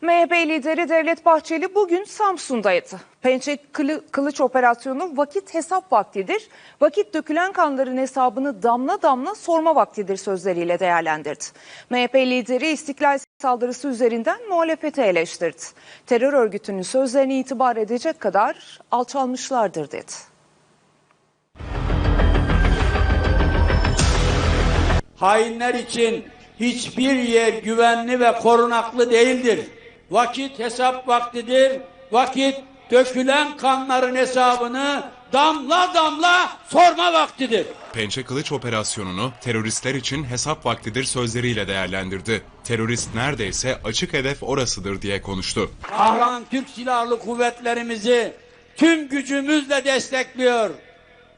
MHP lideri Devlet Bahçeli bugün Samsun'daydı. Pençe kılı- kılıç operasyonu vakit hesap vaktidir. Vakit dökülen kanların hesabını damla damla sorma vaktidir sözleriyle değerlendirdi. MHP lideri istiklal saldırısı üzerinden muhalefeti eleştirdi. Terör örgütünün sözlerine itibar edecek kadar alçalmışlardır dedi. hainler için hiçbir yer güvenli ve korunaklı değildir. Vakit hesap vaktidir. Vakit dökülen kanların hesabını damla damla sorma vaktidir. Pençe Kılıç operasyonunu teröristler için hesap vaktidir sözleriyle değerlendirdi. Terörist neredeyse açık hedef orasıdır diye konuştu. Kahraman Türk Silahlı Kuvvetlerimizi tüm gücümüzle destekliyor.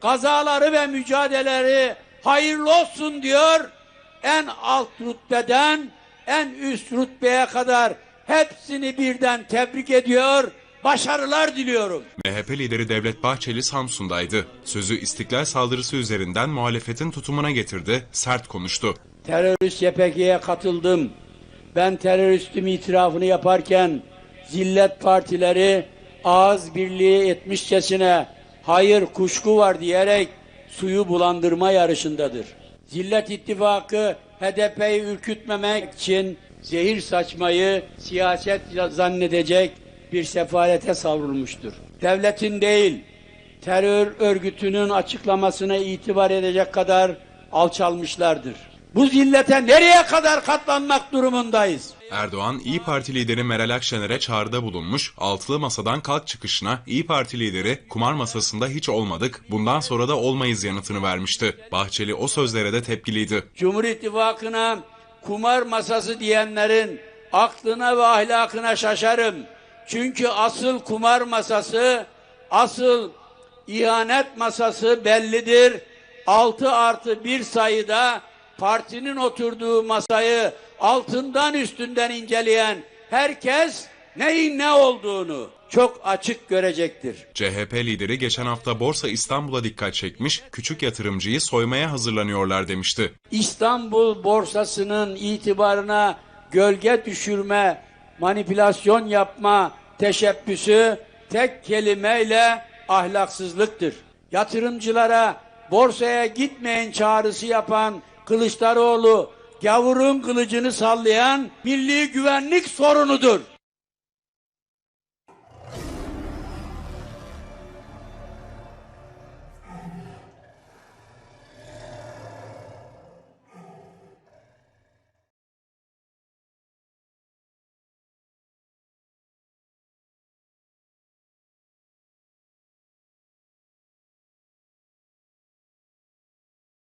Kazaları ve mücadeleleri hayırlı olsun diyor. En alt rütbeden en üst rütbeye kadar hepsini birden tebrik ediyor. Başarılar diliyorum. MHP lideri Devlet Bahçeli Samsun'daydı. Sözü istiklal saldırısı üzerinden muhalefetin tutumuna getirdi, sert konuştu. Terörist YPG'ye katıldım. Ben teröristim itirafını yaparken zillet partileri ağız birliği etmişçesine hayır kuşku var diyerek suyu bulandırma yarışındadır. Zillet ittifakı HDP'yi ürkütmemek için zehir saçmayı siyaset zannedecek bir sefalete savrulmuştur. Devletin değil, terör örgütünün açıklamasına itibar edecek kadar alçalmışlardır. Bu zillete nereye kadar katlanmak durumundayız? Erdoğan, İyi Parti lideri Meral Akşener'e çağrıda bulunmuş, altılı masadan kalk çıkışına İyi Parti lideri kumar masasında hiç olmadık, bundan sonra da olmayız yanıtını vermişti. Bahçeli o sözlere de tepkiliydi. Cumhur İttifakı'na kumar masası diyenlerin aklına ve ahlakına şaşarım. Çünkü asıl kumar masası, asıl ihanet masası bellidir. 6 artı bir sayıda partinin oturduğu masayı altından üstünden inceleyen herkes neyin ne olduğunu çok açık görecektir. CHP lideri geçen hafta Borsa İstanbul'a dikkat çekmiş, küçük yatırımcıyı soymaya hazırlanıyorlar demişti. İstanbul borsasının itibarına gölge düşürme, manipülasyon yapma teşebbüsü tek kelimeyle ahlaksızlıktır. Yatırımcılara borsaya gitmeyin çağrısı yapan Kılıçdaroğlu gavurun kılıcını sallayan milli güvenlik sorunudur.